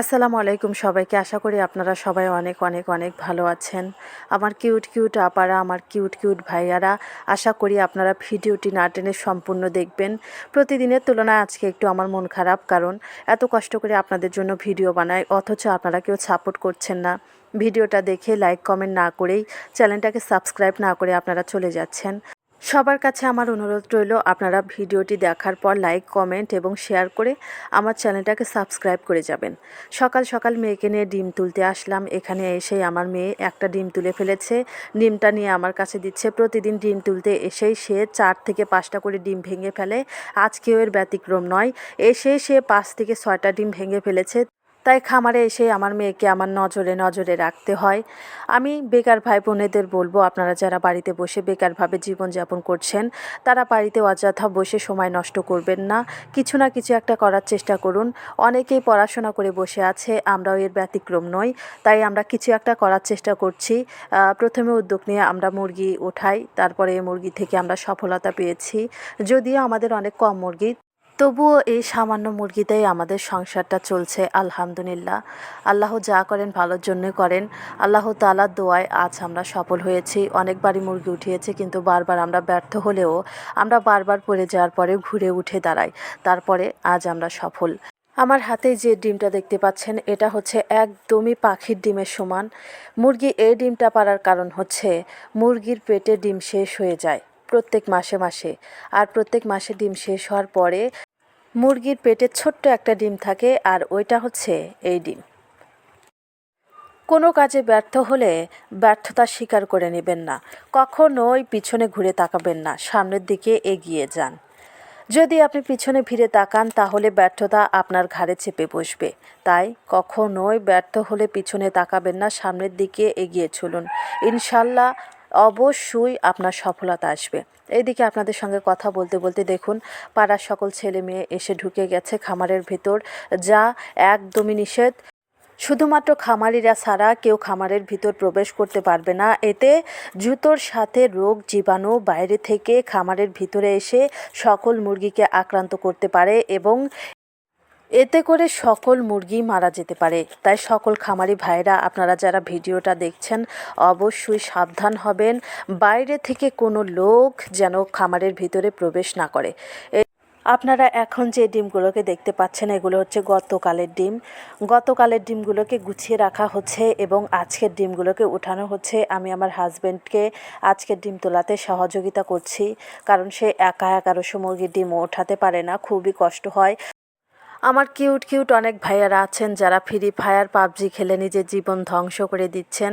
আসসালামু আলাইকুম সবাইকে। আশা করি আপনারা সবাই অনেক অনেক অনেক ভালো আছেন। আমার কিউট কিউট আপারা, আমার কিউট কিউট ভাইয়ারা, আশা করি আপনারা ভিডিওটি না টেনে সম্পূর্ণ দেখবেন। প্রতিদিনের তুলনায় আজকে একটু আমার মন খারাপ, কারণ এত কষ্ট করে আপনাদের জন্য ভিডিও বানাই, অথচ আপনারা কেউ সাপোর্ট করছেন না। ভিডিওটা দেখে লাইক, কমেন্ট না করেই চ্যানেলটাকে সাবস্ক্রাইব না করে আপনারা চলে যাচ্ছেন। সবার কাছে আমার অনুরোধ রইল, আপনারা ভিডিওটি দেখার পর লাইক কমেন্ট এবং শেয়ার করে আমার চ্যানেলটাকে সাবস্ক্রাইব করে যাবেন। সকাল সকাল মেয়েকে নিয়ে ডিম তুলতে আসলাম। এখানে এসেই আমার মেয়ে একটা ডিম তুলে ফেলেছে। ডিমটা নিয়ে আমার কাছে দিচ্ছে। প্রতিদিন ডিম তুলতে এসেই সে চার থেকে পাঁচটা করে ডিম ভেঙে ফেলে। আজকেও এর ব্যতিক্রম নয়। এসে সে পাঁচ থেকে ছয়টা ডিম ভেঙে ফেলেছে। তাই খামারে এসে আমার মেয়েকে আমার নজরে নজরে রাখতে হয়। আমি বেকার ভাই বোনেদের বলব, আপনারা যারা বাড়িতে বসে বেকারভাবে জীবনযাপন করছেন, তারা বাড়িতে অযথা বসে সময় নষ্ট করবেন না। কিছু না কিছু একটা করার চেষ্টা করুন। অনেকেই পড়াশোনা করে বসে আছে, আমরাও এর ব্যতিক্রম নই। তাই আমরা কিছু একটা করার চেষ্টা করছি। প্রথমে উদ্যোগ নিয়ে আমরা মুরগি ওঠাই, তারপরে মুরগি থেকে আমরা সফলতা পেয়েছি। যদিও আমাদের অনেক কম মুরগি তবুও এই সামান্য মুরগিতেই আমাদের সংসারটা চলছে, আলহামদুলিল্লাহ। আল্লাহ যা করেন ভালোর জন্যই করেন। আল্লাহ তালার দোয়ায় আজ আমরা সফল হয়েছি। অনেকবারই মুরগি উঠিয়েছে, কিন্তু বারবার আমরা ব্যর্থ হলেও আমরা বারবার পড়ে যাওয়ার পরে ঘুরে উঠে দাঁড়াই। তারপরে আজ আমরা সফল। আমার হাতে যে ডিমটা দেখতে পাচ্ছেন, এটা হচ্ছে একদমই পাখির ডিমের সমান। মুরগি এই ডিমটা পারার কারণ হচ্ছে মুরগির পেটে ডিম শেষ হয়ে যায় প্রত্যেক মাসে মাসে। আর প্রত্যেক মাসে ডিম শেষ হওয়ার পরে মুরগির পেটে ছোট্ট একটা ডিম থাকে আর ওইটা হচ্ছে এই ডিম। কোনো কাজে ব্যর্থ হলে ব্যর্থতা স্বীকার করে নেবেন না। কখনোই পিছনে ঘুরে তাকাবেন না, সামনের দিকে এগিয়ে যান। যদি আপনি পিছনে ফিরে তাকান, তাহলে ব্যর্থতা আপনার ঘাড়ে চেপে বসবে। তাই কখনোই ব্যর্থ হলে পিছনে তাকাবেন না, সামনের দিকে এগিয়ে চলুন। ইনশাল্লাহ অবশ্যই আপনার সফলতা আসবে। এইদিকে আপনাদের সঙ্গে কথা বলতে বলতে দেখুন, পাড়ার সকল ছেলে মেয়ে এসে ঢুকে গেছে খামারের ভেতর, যা একদমই নিষেধ। শুধুমাত্র খামারিরা ছাড়া কেউ খামারের ভিতর প্রবেশ করতে পারবে না। এতে জুতোর সাথে রোগ জীবাণু বাইরে থেকে খামারের ভিতরে এসে সকল মুরগিকে আক্রান্ত করতে পারে এবং এতে করে সকল মুরগি মারা যেতে পারে। তাই সকল খামারি ভাইরা আপনারা যারা ভিডিওটা দেখছেন, অবশ্যই সাবধান হবেন। বাইরে থেকে কোনো লোক যেন খামারের ভিতরে প্রবেশ না করে। আপনারা এখন যে ডিমগুলোকে দেখতে পাচ্ছেন, এগুলো হচ্ছে গতকালের ডিম। গতকালের ডিমগুলোকে গুছিয়ে রাখা হচ্ছে এবং আজকের ডিমগুলোকে উঠানো হচ্ছে। আমি আমার হাজব্যান্ডকে আজকের ডিম তোলাতে সহযোগিতা করছি, কারণ সে একা এগারোশো মুরগির ডিমও ওঠাতে পারে না। খুবই কষ্ট হয়। আমার কিউট কিউট অনেক ভাইয়ারা আছেন যারা ফ্রি ফায়ার পাবজি খেলে নিজের জীবন ধ্বংস করে দিচ্ছেন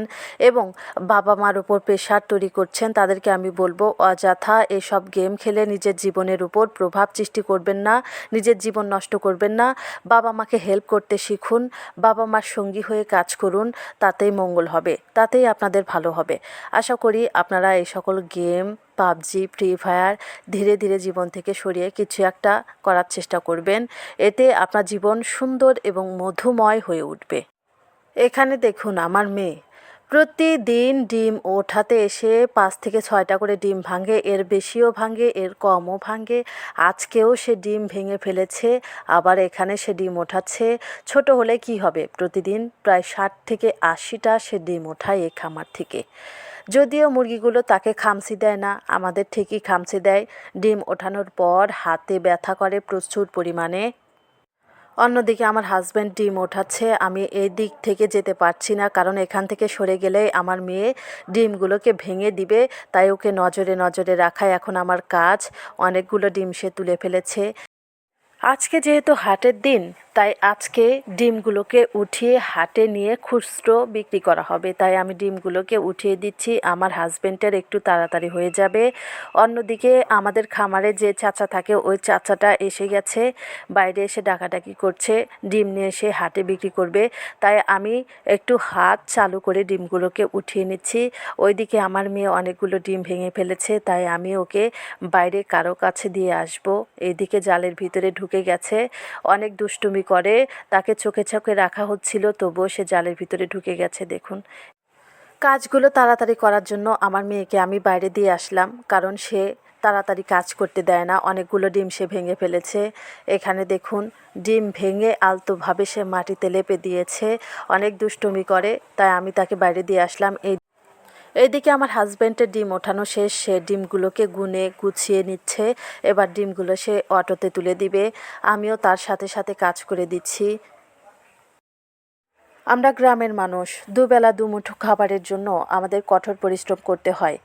এবং বাবা মার উপর প্রেশার তৈরি করছেন। তাদেরকে আমি বলব, অযথা এসব গেম খেলে নিজের জীবনের উপর প্রভাব সৃষ্টি করবেন না, নিজের জীবন নষ্ট করবেন না। বাবা মাকে হেল্প করতে শিখুন বাবা মার সঙ্গী হয়ে কাজ করুন, তাতেই মঙ্গল হবে, তাতেই আপনাদের ভালো হবে। আশা করি আপনারা এই সকল গেম পাবজি, ফ্রি ফায়ার ধীরে ধীরে জীবন থেকে সরিয়ে কিছু একটা করার চেষ্টা করবেন। এতে আপনার জীবন সুন্দর এবং মধুময় হয়ে উঠবে। এখানে দেখুন আমার মেয়ে। প্রতিদিন ডিম ওঠাতে এসে পাঁচ থেকে ছয়টা করে ডিম ভাঙে, এর বেশিও ভাঙে, এর কমও ভাঙে। আজকেও সে ডিম ভেঙে ফেলেছে, আবার এখানে সে ডিম ওঠাচ্ছে। ছোট হলে কি হবে? প্রতিদিন প্রায় ষাট থেকে আশিটা সে ডিম ওঠায় এই খামার থেকে। যদিও মুরগিগুলো তাকে খামসি দেয় না, আমাদের ঠিকই খামসি দেয়। ডিম ওঠানোর পর হাতে ব্যথা করে প্রচুর পরিমাণে। অন্যদিকে আমার হাজব্যান্ড ডিম ওঠাচ্ছে, আমি এই দিক থেকে যেতে পারছি না, কারণ এখান থেকে সরে গেলে আমার মেয়ে ডিমগুলোকে ভেঙে দিবে, তাই ওকে নজরে নজরে রাখাই এখন আমার কাজ। অনেকগুলো ডিম সে তুলে ফেলেছে। আজকে যেহেতু হাটের দিন, তাই আজকে ডিমগুলোকে উঠিয়ে হাটে নিয়ে খুচরো বিক্রি করা হবে। তাই আমি ডিমগুলোকে উঠিয়ে দিচ্ছি। আমার হাজব্যান্ডের একটু তাড়াতাড়ি হয়ে যাবে। অন্যদিকে আমাদের খামারে যে চাচা থাকে, ওই চাচাটা এসে গেছে, বাইরে এসে ডাকাডাকি করছে, ডিম নিয়ে এসে হাটে বিক্রি করবে। তাই আমি একটু হাত চালু করে ডিমগুলোকে উঠিয়ে নিচ্ছি। ওইদিকে আমার মেয়ে অনেকগুলো ডিম ভেঙে ফেলেছে, তাই আমি ওকে বাইরে কারও কাছে দিয়ে আসব। এদিকে জালের ভিতরে ঢুকে গেছে, অনেক দুষ্টুমি করে, তাকে চোখে চোখে রাখা হচ্ছিল, তবুও সে জালের ভিতরে ঢুকে গেছে, দেখুন। কাজগুলো তাড়াতাড়ি করার জন্য আমার মেয়েকে আমি বাইরে দিয়ে আসলাম, কারণ সে তাড়াতাড়ি কাজ করতে দেয় না, অনেকগুলো ডিম সে ভেঙে ফেলেছে। এখানে দেখুন, ডিম ভেঙে আলতোভাবে সে মাটিতে লেপে দিয়েছে, অনেক দুষ্টুমি করে, তাই আমি তাকে বাইরে দিয়ে আসলাম। এই এইদিকে আমার হাজব্যান্ডের ডিম ওঠানো শেষ। সে ডিমগুলোকে গুনে গুছিয়ে নিচ্ছে। এবার ডিমগুলো সে অটোতে তুলে দিবে। আমিও তার সাথে সাথে কাজ করে দিচ্ছি। আমরা গ্রামের মানুষ। দুবেলা দুমুঠো খাবারের জন্য আমাদের কঠোর পরিশ্রম করতে হয়।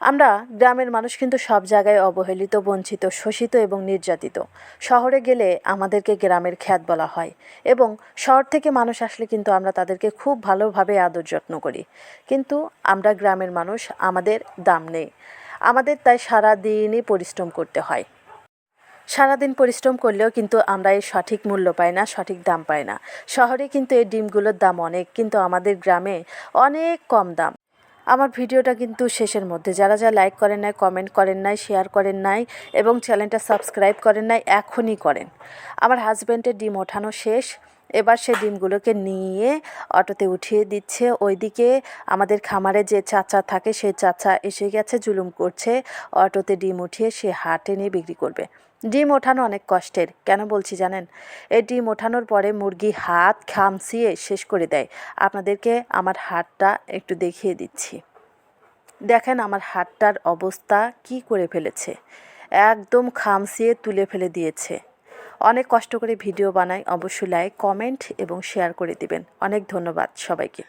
আমরা গ্রামের মানুষ কিন্তু সব জায়গায় অবহেলিত, বঞ্চিত, শোষিত এবং নির্যাতিত। শহরে গেলে আমাদেরকে গ্রামের খ্যাত বলা হয় এবং শহর থেকে মানুষ আসলে কিন্তু আমরা তাদেরকে খুব ভালোভাবে আদর যত্ন করি। কিন্তু আমরা গ্রামের মানুষ, আমাদের দাম নেই। আমাদের তাই সারা দিনই পরিশ্রম করতে হয়। সারাদিন পরিশ্রম করলেও কিন্তু আমরা এর সঠিক মূল্য পাই না, সঠিক দাম পাই না। শহরে কিন্তু এই ডিমগুলোর দাম অনেক, কিন্তু আমাদের গ্রামে অনেক কম দাম। আমার ভিডিওটা কিন্তু শেষের মধ্যে। যারা যা লাইক করেন নাই কমেন্ট করেন নাই শেয়ার করেন নাই এবং চ্যানেলটা সাবস্ক্রাইব করেন নাই, এখনই করেন। আমার হাজব্যান্ডের ডিম ওঠানো শেষ। এবার সে ডিমগুলোকে নিয়ে অটোতে উঠিয়ে দিচ্ছে। ওইদিকে আমাদের খামারে যে চাচা থাকে, সে চাচা এসে গেছে, জুলুম করছে। অটোতে ডিম উঠিয়ে সে হাটে নিয়ে বিক্রি করবে। ডিম ওঠানো অনেক কষ্টের, কেন বলছি জানেন? এই ডিম ওঠানোর পরে মুরগি হাত খামসিয়ে শেষ করে দেয়। আপনাদেরকে আমার হাতটা একটু দেখিয়ে দিচ্ছি। দেখেন আমার হাতটার অবস্থা কি করে ফেলেছে। একদম খামসিয়ে তুলে ফেলে দিয়েছে। অনেক কষ্ট করে ভিডিও বানাই, অবশ্যই লাইক কমেন্ট এবং শেয়ার করে দিবেন। অনেক ধন্যবাদ সবাইকে।